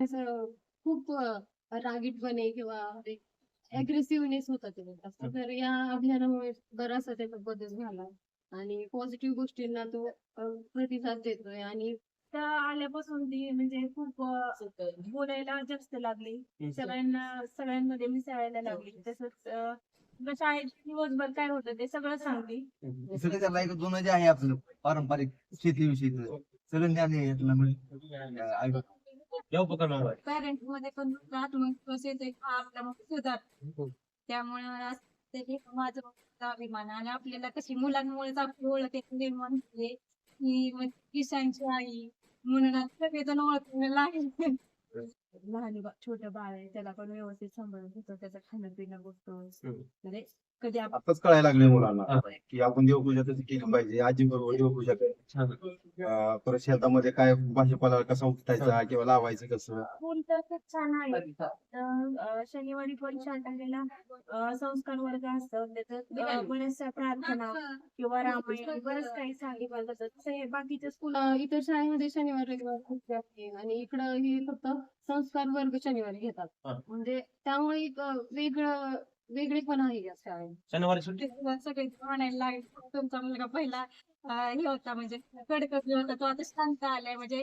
असं खूप रागीटपणे किंवा अग्रेसिव्हनेस होता ते. असं तर या अभियानामुळे बराचसा त्याचा बदल झाला. आणि पॉझिटिव्ह गोष्टींना तो प्रतिसाद देतोय आणि त्या आल्यापासून ती म्हणजे खूप बोलायला जास्त लागली. सगळ्यांना सगळ्यांमध्ये मिसळायला लागली. तसंच शाळेत दिवसभर काय होतं ते सगळं सांगते सगळं त्याला एक जुनं जे आहे आपलं पारंपरिक शेतीविषयी सगळं ज्ञान आहे या उपक्रमामुळे पॅरेंटमध्ये पण आत्मविश्वास येते हा आपला मग सुधार त्यामुळे मला असं माझं अभिमान आहे. आणि आपल्याला कशी मुलांमुळेच आपली ओळख एक निर्माण होते की मग किसानची आई म्हणून सगळेजण ओळखायला लागले लहान बा- छोटं बाळ आहे त्याला पण व्यवस्थित सांभाळून घेतो त्याचं खाणं पिणं बघतो म्हणजे कधी आपण आताच कळायला लागले मुलांना. की आपण देवपूजा कशी केली पाहिजे आजी बरोबर देवपूजा करायची. परत शेतामध्ये काय भाजीपाला कसा उपटायचा किंवा लावायचं कसं? स्कूल तर खूप छान आहे. तर, अ, शनिवारी पण शाळेला अ, संस्कार वर्ग असतो. त्याच्यात बऱ्याचशा प्रार्थना किंवा रामायण बरंच काही सांगितलं जातं. तसं हे बाकीच्या स्कूल अ, इतर शाळेमध्ये शनिवार रविवार सुट्टी असते आणि इकडं हे फक्त संस्कार वर्ग शनिवारी घेतात. हा. म्हणजे त्यामुळे एक अ, वेगळं वेगळेपण आहे या शाळेत. शनिवारी सुट्टी? सगळे म्हणायला लागले तुमचा मुलगा पहिला हे होता म्हणजे कडकट होता. तो आता शांत आलाय. म्हणजे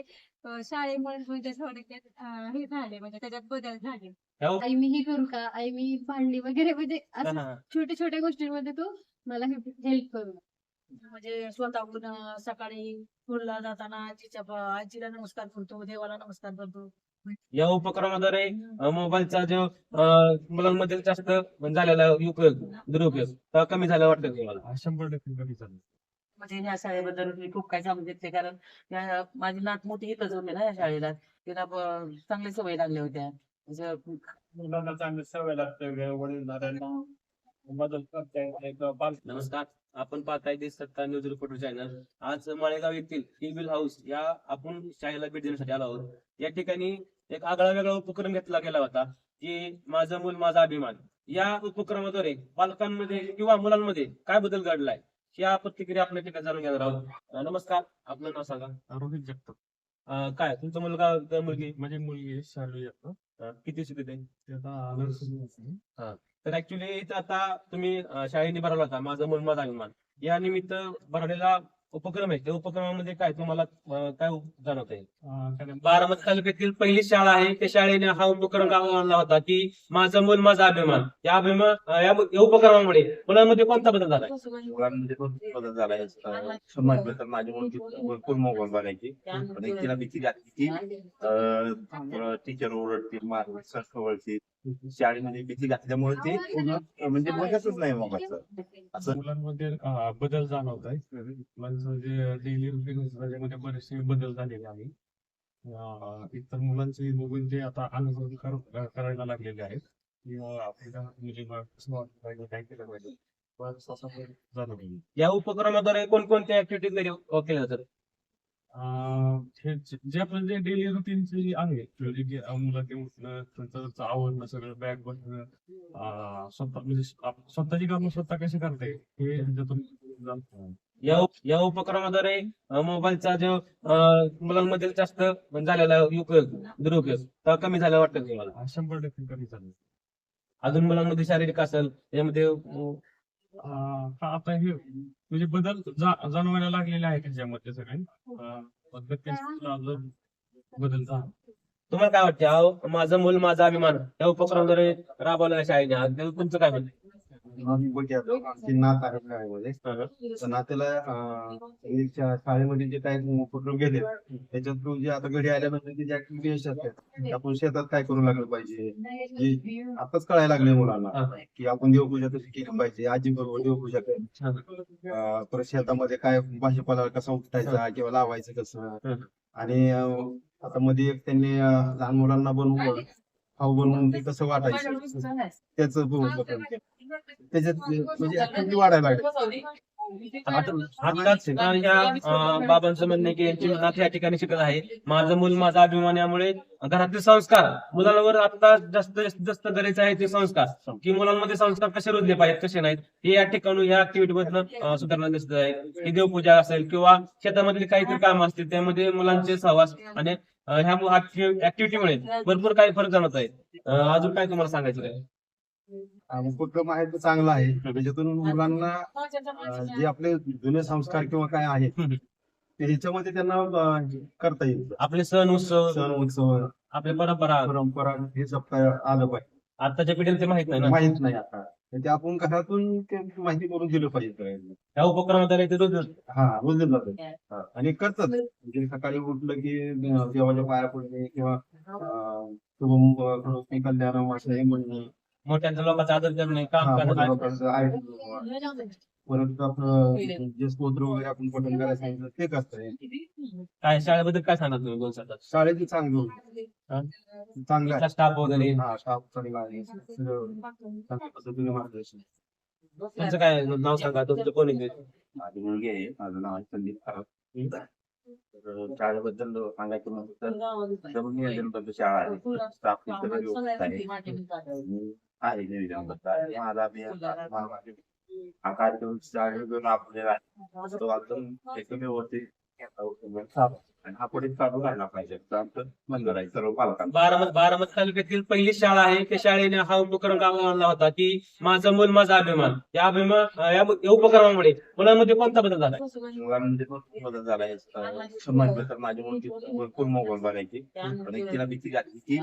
शाळेमुळे म्हणजे थोडक्यात अ, हे झाले म्हणजे त्याच्यात बदल झाले. उप- आई मी हे करू का? आई मी भांडी वगैरे. म्हणजे असं हा, हा. छोट्या छोट्या गोष्टींमध्ये तो मला हेल्प करू. म्हणजे स्वतःहून सकाळी स्कूलला जाताना आजीच्या आजीला नमस्कार करतो देवाला नमस्कार करतो. या उपक्रमाद्वारे मोबाईलचा जो मुलांमध्ये जास्त झालेला उपयोग दुरुपयोग तो कमी झाला वाटतं तुम्हाला? शंभर टक्के कमी झालं. म्हणजे या शाळेबद्दल मी खूप काही सांगू शकते कारण माझी नात मोठी इथंच होती ना या शाळेला. तिला ब- चांगली सवय लागल्या होत्या. म्हणजे मुलांना चांगली सवय लागते वडीलधाऱ्यांना करता नमस्कार. आपण पाहताय ते सत्ता न्यूज रिपोर्टर चॅनल. आज माळेगाव येथील टिबिल हाऊस या आपण शाळेला भेट देण्यासाठी आलो आहोत. या ठिकाणी एक आगळा वेगळा उपक्रम घेतला गेला होता की माझं मूल माझा अभिमान. या उपक्रमाद्वारे पालकांमध्ये किंवा मुलांमध्ये काय बदल घडलाय या प्रतिक्रिया आपण या ठिकाणी जाणून घेणार आहोत. नमस्कार. आपलं नाव सांगा. रोहित जगताप. अं, काय तुमचा मुलगा का मुलगी? माझी मुलगी शालू अं, किती शिकते मध्ये. तर ऍक्च्युली आता तुम्ही शाळेने भरवला होता माझं मूल माझा अभिमान. या निमित्त भरवलेला उपक्रम आहे. त्या उपक्रमामध्ये काय तुम्हाला काय जाणवत आहे बारामती तालुक्यातील पहिली शाळा आहे. त्या शाळेने हा उपक्रम राबवून आणला होता की माझं मूल माझा अभिमान. या अभिमान या उपक्रमामुळे मुलांमध्ये कोणता बदल झाला मुलांमध्ये बदल झालाय. समाज तर माझी मुलगी भरपूर मोबाईल बघायची पण एक तिला भीती लागली की टीचर ओरडतील सर ओरडतील शाळेमध्ये भीती घातल्यामुळे ते म्हणजे बघतच नाही मोबाईलचं. असं. मुलांमध्ये बदल जाणवत आहे. मुलांचं जे डेली रुटीन त्याच्यामध्ये बरेचसे बदल झालेले आहे. इतर मुलांचे मोबाईल जे आता अनुसरण कर- करायला लागलेले आहेत. जाणवलं या उपक्रमाद्वारे कोणकोणत्या ऍक्टिव्हिटीज केल्या जातात हे जे आपलं जे डेली रुटीन जे आहे म्हणजे मुलं ते उठणं त्यांचं आवडणं सगळं बॅग बसणं स्वतः म्हणजे स्वतःची कामं स्वतः कशी करते हे ह्याच्यातून जाणतं. या या उपक्रमाद्वारे मोबाईलचा जो मुलांमध्ये जास्त झालेला उपयोग दुरुपयोग कमी झाला वाटतं तुम्हाला शंभर टक्के कमी झालं अजून मुलांमध्ये शारीरिक असेल त्यामध्ये आता हे म्हणजे बदल जाणवायला लागलेले आहे त्याच्यामध्ये सगळे. बदल झाला. तुम्हाला काय वाटतं? अहो माझं मूल माझा अभिमान या उपक्रमाद्वारे राबवलेल्या शाळेने हा तुमचं काय म्हणणं नात आहे शाळेमध्ये. तर नात्याला शाळेमध्ये जे काही उपक्रम गेले त्याच्यात तो जे आता घरी आल्यानंतर जे ऍक्टिव्हिटी असतात आपण शेतात काय करू लागलं पाहिजे? आताच कळायला लागले मुलांना. की आपण देवपूजा कशी केली पाहिजे आजी बरोबर देवपूजा परत शेतामध्ये काय भाजीपाला कसा उपटायचा किंवा लावायचं कसं. आणि आता मध्ये एक त्यांनी लहान मुलांना बनवून खाऊ बनवून ते कसं वाटायचं? त्याच. त्याच्यात म्हणजे ऍक्टिव्हिटी वाढायला लागली. या बाबांचं म्हणणे की यांची मनात या ठिकाणी शिकत आहे. माझं मूल माझा अभिमान यामुळे घरातले संस्कार मुलांवर आता जास्त जास्त गरजेचं आहे ते संस्कार की मुलांमध्ये संस्कार कसे रुजले पाहिजेत कसे नाहीत हे या ठिकाणी या ऍक्टिव्हिटी मधनं सुधारणा दिसत आहे. की देवपूजा असेल किंवा शेतामधली काहीतरी काम असतील त्यामध्ये मुलांचे सहवास आणि ह्या ऍक्टिव्हिटीमुळे भरपूर काही फरक जाणवत आहे. अजून काय तुम्हाला सांगायचं काय उपक्रम आहे तो चांगला आहे. त्याच्यातून मुलांना जे आपले जुने संस्कार किंवा काय आहेत हम्म. ते ह्याच्यामध्ये त्यांना करता येईल. आपले सण उत्सव सण उत्सव आपल्या परंपरा. परंपरा हे जपता आलं पाहिजे. आताच्या पिढीला ते माहीत नाही ना. माहीत नाही आता. ते आपण घरातून ते माहिती करून दिलं पाहिजे. या उपक्रमाद्वारे ते रोज हा रोजच जातं. आणि करतात. म्हणजे सकाळी उठलं की देवाच्या पाया पडणे किंवा शुभम करोति कल्याणम असं हे म्हणणं. मोठ्यांच्या लोकांचा आदर करणे काम हा, करणे. लोकांचं आहे. परत आपलं जे स्तोत्र वगैरे आपण पठण करायला सांगितलं ते करता काय शाळेबद्दल काय सांगणार तुम्ही दोन शब्दात शाळेची चांगली होती. चांगलं स्टाफ वगैरे. हा स्टाफ चांगला आहे. सगळं चांगल्या पद्धतीने मार्गदर्शन. तुमचं काय नाव सांगा तुमचं कोण आहे? माझी मुलगी आहे माझं नाव आहे संदीप खराब तर शाळेबद्दल सांगायचं तर नियोजनबद्ध शाळा आहे. स्टाफ आहे. आणि आहे. नियोजनबद्ध आहे. आपल्याला आणि हा पुढे चालू राहिला पाहिजे. तर आमचं म्हणणं आहे सर्व पालकांना बारामती बारामती तालुक्यातील पहिली शाळा आहे. त्या शाळेने हा उपक्रम राबवला होता की माझं मूल माझा अभिमान. या अभिमान या या उपक्रमामुळे मुलांमध्ये कोणता बदल झाला? मुलांमध्ये भरपूर बदल झाला आहे. तर माझी मुलगी भरपूर मोबाईल बघायची. पण एक तिला भीती घातली की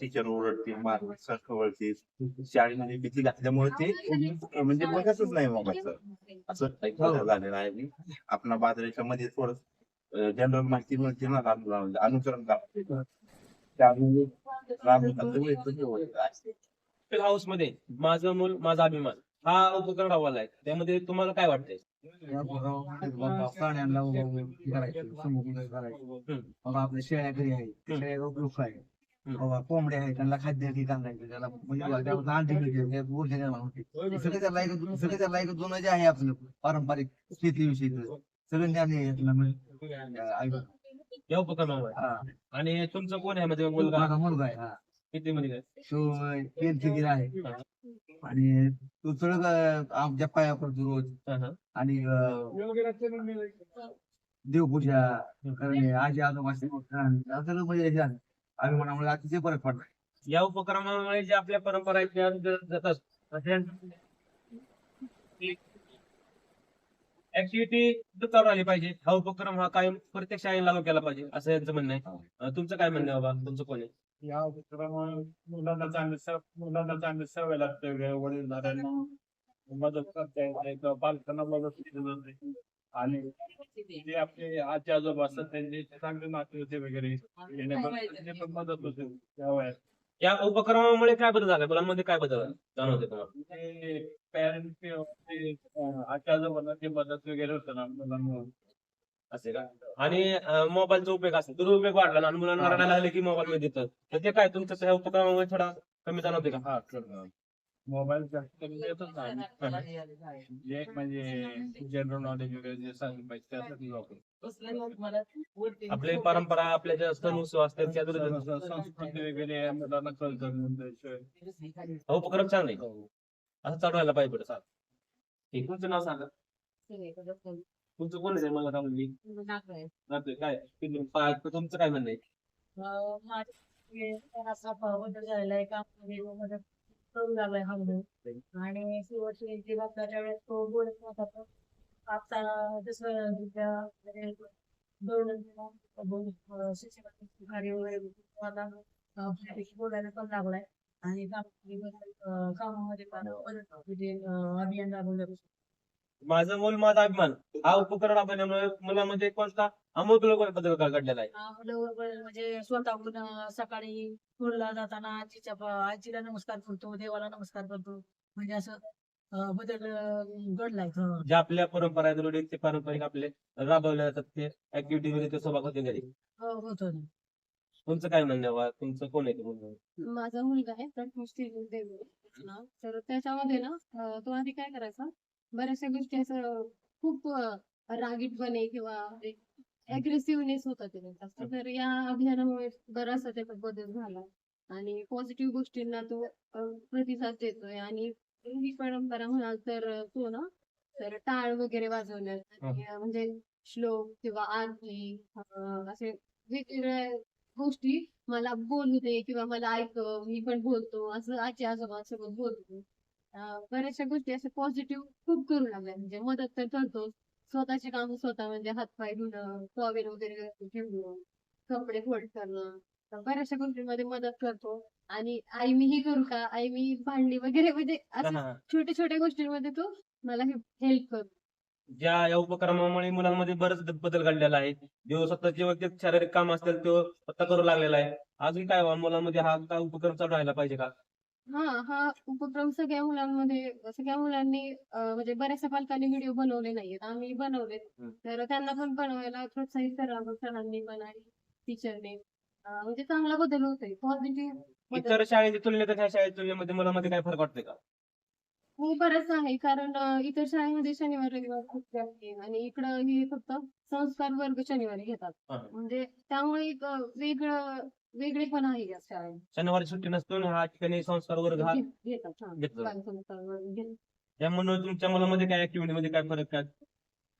टीचर ओरडतील मार सर ओरडतील शाळेमध्ये भीती घातल्यामुळे ते म्हणजे बघतच नाही मोबाईलचं. असं झालेला आहे. मी आपला बाजाराच्या मध्ये थोडं जनरल माहिती मिळते ना मुलांमध्ये अनुकरण करतो. हाऊसमध्ये माझं मूल माझा अभिमान हा उपक्रम राबवला आहे. त्यामध्ये तुम्हाला काय वाटतंय? प्राण्यांना करायचं आपल्या शेळ्या घरी आहे शेळ्या लोक आहे बाबा कोंबड्या आहेत त्यांना खाद्य घालायचं त्याला म्हणजे सगळे त्याला दोन जे आहे आपलं पारंपरिक शेतीविषयी. सगळं ज्ञान आहे यातलं म्हणजे, आई- या उपक्रमामुळे हा. आणि तुमचं कोण आहे म्हणजे मुलगा? माझा मुलगा आहे हा. किती मध्ये काय तो पेन्सिल आहे. आणि तो सगळं आमच्या पाया पडतो रोज. हा, हा. आणि अं, देवपूजा करणे आजी आजोबा सगळं म्हणजे हे आहे. अभिमानामुळे अतिशय फरक पडला या उपक्रमामुळे जे आपल्या परंपरा आहेत त्या ज- जातात. ऍक्टिव्हिटी चालू आली पाहिजे. हा उपक्रम हा कायम प्रत्येक शाळेला लागू केला पाहिजे असं यांचं म्हणणं आहे. तुमचं काय म्हणणं आहे बाबा? तुमचं कोण आहे? या उपक्रमामुळे मुलांना चांगली सव मुलांना चांगली सवय लागते वडीलधाऱ्यांना. मदत करता येते पालकांना मदत केली जाते आणि जे आपले आजी आजोबा असतात त्यांचे चांगले नाते होते वगैरे मदत होते त्या वयात. या उपक्रमामुळे काय बदल झाला मुलांमध्ये काय बदल जाणवते तुम्हाला? जे मदत वगैरे होतं ना मुलांना असे का? आणि अं, मोबाईलचा उपयोग असेल. दुरुपयोग वाढला ना आणि मुलांना रडायला लागले की मोबाईल मध्ये देतात तर ते काय तुमचं ह्या उपक्रमामुळे थोडा कमी जाणवते का? हा मोबाईल जास्त कमी देतच नाही जे म्हणजे जनरल नॉलेज वगैरे जे सांगितलं पाहिजे त्यासाठी वापरतो आपले परंपरा आपल्या ज्या सण उत्सव असतात त्या संस्कृती वगैरे मुलांना कळतं म्हणजे हा उपक्रम छान आहे. असं चालू व्हायला पाहिजे पुढे चाल ठीक तुमचं नाव सांगा. तुमचं कोण आहे मला मुलगी नातू. काय? तुमचं काय म्हणणं आहे? बदल झालेला करून हा आणि सुरुवातीला जबाबदाऱ्या वेळेस तो बोलत नव्हता आता जसं दोन शिक्षकांची वगैरे मला बोलायला पण लागलाय. आणि कामामध्ये अभियान राबवलं. माझं मूल माझा अभिमान. हा उपक्रम राबवल्यामुळे मुलामध्ये कोणता? अमूल बदल घडलेला आहे. मुलं म्हणजे स्वतःहून सकाळी स्कूलला जाताना आजीच्या आजीला नमस्कार करतो देवाला नमस्कार करतो. म्हणजे असं बदल घडलाय. जे आपल्या परंपरा आहेत रूढी ते पारंपरिक आपले राबवले जातात ते ऍक्टिव्हिटी मध्ये ते सहभाग होते घरी. हो, होतो ना. तुमचं काय म्हणणं आहे? तुमचं कोण आहे ते मुलगा? माझा मुलगा आहे प्रथमेश नाव तर त्याच्यामध्ये ना अं, तो आधी काय करायचा बऱ्याचशा गोष्टी असं खूप अं, रागीटपणे किंवा अग्रेसिव्हनेस होता ते जास्त तर या अभियानामुळे बराचसा त्याचा बदल झाला. आणि पॉझिटिव्ह गोष्टींना तो अं, प्रतिसाद देतोय. आणि ही परंपरा म्हणाल तर तो ना तर टाळ वगैरे अं, म्हणजे श्लोक किंवा आरती असे वेगवेगळ्या गोष्टी मला बोलू दे किंवा मला ऐकव मी पण बोलतो. असं आजी आजोबांसोबत बोलतो. बऱ्याचशा गोष्टी अशा पॉझिटिव्ह खूप करू लागल्या. म्हणजे मदत तर करतो. स्वतःची कामं स्वतः म्हणजे हातपाय धुणं टॉवेल वगैरे ठेवणं कपडे फोल्ड करणं. बऱ्याचशा गोष्टींमध्ये मदत करतो. आणि आई मी ही करू का? आई मी भांडी वगैरे म्हणजे असं हा. छोट्या छोट्या गोष्टींमध्ये तो मला हेल्प करतो ज्या या उपक्रमामुळे मुलांमध्ये बरेच बदल घडलेला आहे. जो स्वतःचे वैयक्तिक शारीरिक काम असतील तो स्वतः करू लागलेला आहे. अजून काय व्हावं मुलांमध्ये हा काय उपक्रम चालू राहायला पाहिजे का? हा हा उपक्रम सगळ्या मुलांमध्ये सगळ्या मुलांनी अं, म्हणजे बऱ्याचशा पालकांनी व्हिडिओ बनवले नाहीयेत. आम्ही बनवलेत. हम्म. तर त्यांना पण बनवायला प्रोत्साहित करावं सरांनी पण आणि टीचरने म्हणजे चांगला बदल होतोय. पॉझिटिव्ह इतर शाळेच्या तुलनेत ह्या शाळेच्या तुलनेमध्ये मुलांमध्ये काय फरक वाटतोय का? हो बरंच आहे. कारण इतर शाळेमध्ये शनिवार रविवार असते आणि इकडं हे फक्त संस्कार वर्ग शनिवारी घेतात. हा. म्हणजे त्यामुळे एक वेगळं वेगळे पण आहे या शाळेत. शनिवारी सुट्टी नसतो ह्या ठिकाणी संस्कार वर्ग हा घेतात हा. घेतला बाल संस्कार वर्ग घेतात. त्यामुळे तुमच्या मुलामध्ये काय ऍक्टिव्हिटी मध्ये काय फरक काय?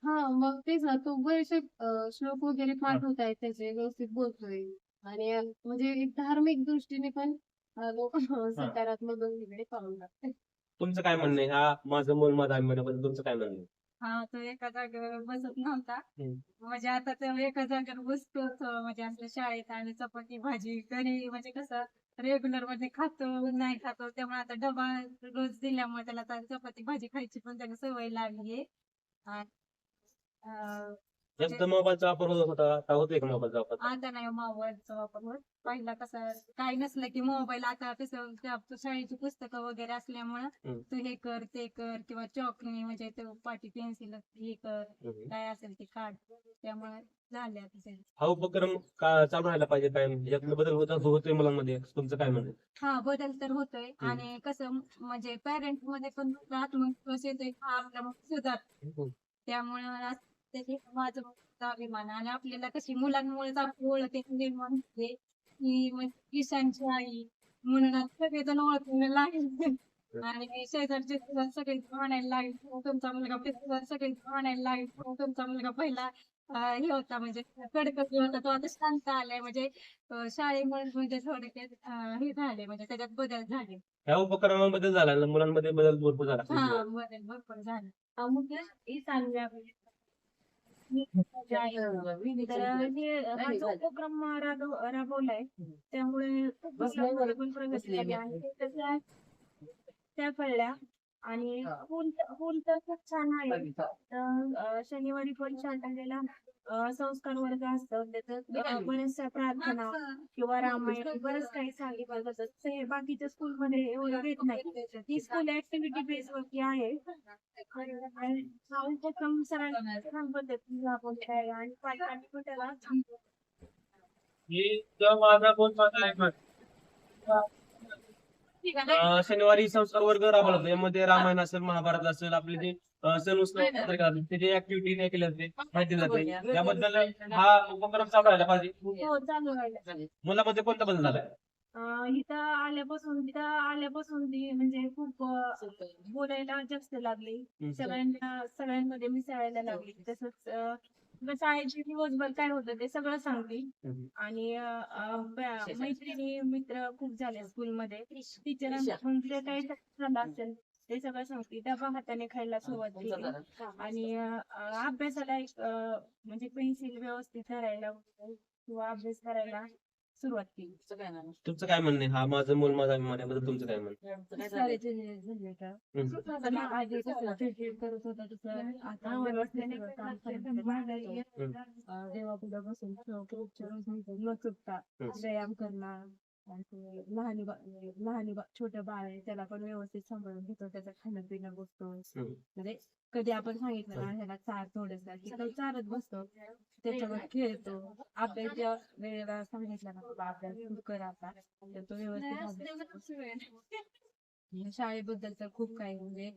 हा मग तेच ना. तो बरेचसे श्लोक वगैरे पाठ होत आहेत. त्याचे व्यवस्थित बोलतोय. आणि म्हणजे एक धार्मिक दृष्टीने पण लोक सकारात्मक गोष्टीकडे पाहून लागतात तुमचं काय म्हणणं आहे? हा माझं मूल माझा अभिमानाबद्दल तुमचं काय म्हणणं आहे? हा तो एका जागेवर बसत नव्हता. म्हणजे आता तो एका जागेवर बसतोच अं, म्हणजे आपल्या शाळेत आणि चपाती भाजी घरी म्हणजे कसं रेग्युलरमध्ये खातो नाही खातो त्यामुळे आता डबा रोज दिल्यामुळे त्याला चपाती भाजी खायची पण त्याला सवय लागली आहे जास्त मोबाईलचा वापर होत होता. आता होतोय का मोबाईलचा वापर? आता नाही मोबाईलचा वापर होत. पहिला कसं काही नसलं की मोबाईल आता कसं त्या शाळेची पुस्तकं वगैरे असल्यामुळं हम्म. तू हे कर ते कर किंवा चॉकने म्हणजे ते पाटी पेन्सिल हे कर हम्म. काय असेल ते काढ. त्यामुळे झाले आता ते. हा उपक्रम का चालू राहायला पाहिजे काय? यातनं बदल होत होतोय मुलांमध्ये? तुमचं काय म्हणणं? आहे? हा बदल तर होतोय. आणि कसं म्हणजे पॅरेंटमध्ये पण आत्मविश्वास येतोय. हा आपला मग सुधार त्यामुळे त्याचे माझं अभिमान. आणि आपल्याला कशी मुलांमुळेच आपली ओळख एक निर्माण होते. की म्हणजे किसानची आई म्हणून आता सगळेजण ओळखायला लागले. आणि शेजारचे सुद्धा सगळे म्हणायला लागले "हो, तुमचा मुलगा पहिला सगळे म्हणायला लागले "हो, तुमचा मुलगा पहिला हे होता म्हणजे कडकट होता तो आता शांत आलाय. म्हणजे शाळेमुळे म्हणजे थोडक्यात हे झाले म्हणजे त्याच्यात बदल झाले. ह्या उपक्रमामध्ये झाला मुलांमध्ये बदल भरपूर झाला. हा बदल भरपूर झाले. अमुक ही हे जो उपक्रम राबव- राबवलाय त्यामुळे खूप मुलांमध्ये पण प्रगती झाली आहे त्याच्या त्या कळल्या आणि पूल पूल तर खूप छान आहे. तर शनिवारी पण शाळेला अं, संस्कार वर्ग असतो त्याच्यात अं, बऱ्याचशा प्रार्थना किंवा रामायण बरंच काही सांगितलं जातं ते बाकीच्या स्कूल मध्ये एवढं घेत नाही. ही स्कूल ऍक्टिव्हिटी बेस वरती आहे. आणि हा उपक्रम सरांनी छान पद्धतीने राबवलेला आहे आणि पालकांनी पण त्याला छान अं, शनिवारी संस्कार वर्ग राबवला जातो. यामध्ये रामायण असेल महाभारत असेल आपले जे सण उत्सव साजरे करतात. त्याचे ऍक्टिव्हिटी नाही केल्या जाते माहिती जाते याबद्दल हा उपक्रम चालू राहिला पाहिजे. हो चालू राहिलं. मुलामध्ये कोणता बदल झालाय? अं, इथं आल्यापासून इथं आल्यापासून ती म्हणजे खूप अं, बोलायला जास्त लागली. सगळ्यांना सगळ्यांमध्ये मिसळायला लागली. तसंच अं, मग शाळेचे दिवसभर काय होतं ते सगळं सांगते. हम्म. आणि अं, अं, ब- मैत्रिणी मित्र खूप झाले स्कूलमध्ये जे काही झालं असेल. ते सगळं सांगते डबा हाताने खायला सुरुवात केली. आणि अभ्यासाला एक म्हणजे पेन्सिल व्यवस्थित धरायला किंवा अभ्यास करायला सुरुवात केली. तुमचं काय म्हणणं आहे? हा माझं मूल माझा अभिमान याबद्दल तुमचं काय म्हणणं देवापुढं बसून. व्यायाम करणं. आणि लहान बा- लहान बा- छोटं बाळ आहे त्याला पण व्यवस्थित सांभाळून घेतो त्याचं खाणं पिणं बसतो हम्म. म्हणजे कधी आपण सांगितलं ना ह्याला चार थोडस तो चारत बसतो. त्याच्यावर खेळतो. अभ्यासच्या वेळेला सांगितलं ना बाबा अभ्यास तू कर आता. तर तो व्यवस्थित शाळेबद्दल तर खूप काही म्हणजे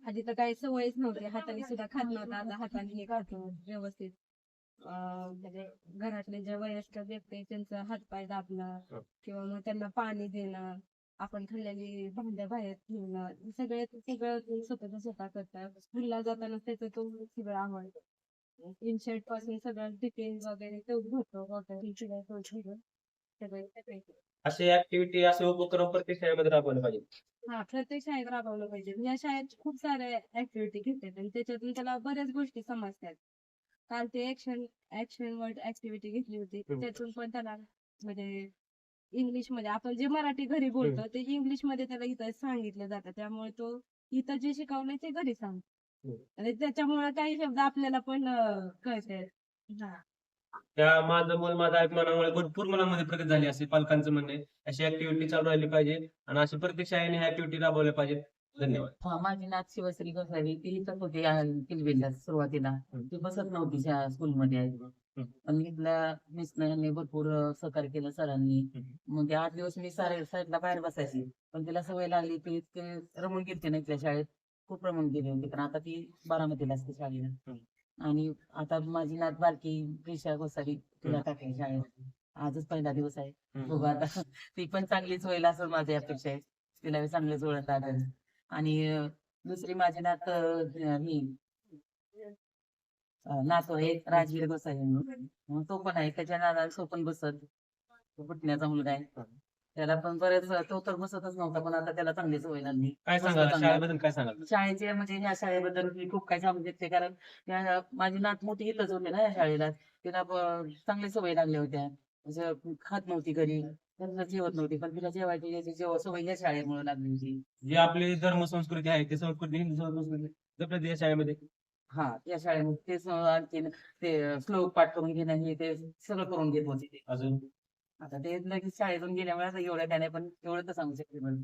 आधी तर काही सवयच नव्हती. हाताने सुद्धा खात नव्हता. आता हाताने हे खातो. व्यवस्थित. म्हणजे घरातले जे वयस्कर व्यक्ती त्यांचा हातपाय दाबणं हं. किंवा मग त्यांना पाणी देणं आपण खाल्लेली भांड्या बाहेर ठेवणं सगळे सगळं स्वतःच स्वतः करतात. स्कूलला जाताना त्याचं तो सगळं आवडतं इनशर्टपासून सगळं टिफिन वगैरे तो भरतो वगैरे सगळे असे ऍक्टिव्हिटी असे उपक्रम प्रत्येक शाळेमध्ये राबवले पाहिजे हा प्रत्येक शाळेत राबवलं पाहिजे. या शाळेत खूप साऱ्या ऍक्टिव्हिटी घेतात आणि त्याच्यातून त्याला बऱ्याच गोष्टी समजतात. काल ते ऍक्शन ऍक्शन वर्ड ऍक्टिव्हिटी घेतली होती. त्यातून पण त्याला म्हणजे इंग्लिशमध्ये आपण जे मराठी घरी बोलतो ते इंग्लिशमध्ये त्याला इथं सांगितलं जातं. त्यामुळे तो इथं जे शिकवलंय ते घरी सांगतो. आणि त्याच्यामुळे काही शब्द आपल्याला पण हा. त्या माझं मूल माझ्या अभिमानामुळे भरपूर मुलांमध्ये प्रगती झाली असे पालकांचं म्हणणं. आहे अशी ऍक्टिव्हिटी चालू राहिली पाहिजे. आणि अशी प्रत्येक शाळेने ऍक्टिव्हिटी राबवल्या पाहिजेत. धन्यवाद. हा, माझी नात शिवश्री गोसावी ती होती किलबिलला सुरुवातीला. ती बसत नव्हती शा- स्कूलमध्ये. पण इथल्या मिसनं भरपूर सहकार्य केलं सरांनी. मग ते आठ दिवस मी सारे साईडला बाहेर बसायची. पण तिला सवय लागली ती इतके रमून गेलते ना इथल्या शाळेत. खूप रमून गेली होती पण आता ती बारामतीला असते शाळेला. आणि आता माझी नात बारकी प्रिशा गोसावी तिला टाकली शाळेत. आजच पहिला दिवस आहे. बघू आता. ती पण चांगलीच होईल असं माझी अपेक्षा आहे. तिला बी चांगलंच ओळख लागेल आणि दुसरी माझी नात ही अं, नातू आहे राजवीर गोसावी म्हणून. तो पण आहे. त्याच्या नादाला तो पण बसत. तो पुटण्याचा मुलगा आहे. त्याला पण बरेच तो तर बसतच नव्हता. पण आता त्याला चांगली सवय लागली. काय सांगाल? मस्त चांगलं. शाळेबद्दल काय सांगाल? शाळेचे म्हणजे ह्या शाळेबद्दल मी खूप काही सांगू शकते. कारण माझी नात मोठी इथंच होती ना या शाळेला. तिला ब- चांगली सवय लागल्या होत्या. खात नव्हती घरी. त्यांना जेवत नव्हती पण तिला जेवायची याची जेव सवय या शाळेमुळे लागली होती. जी आपली धर्म संस्कृती आहे ती संस्कृती हिंदू संस्कृती जपण्यात या शाळेमध्ये. हा या शाळेमध्ये तेच आणखीन ते श्लोक पाठ करून घेणं हे ते सगळं करून घेत होते ते. अजून? आता ते लगेच शाळेतून गेल्यामुळे आता एवढ्या त्याने पण एवढं तर सांगू शकते पण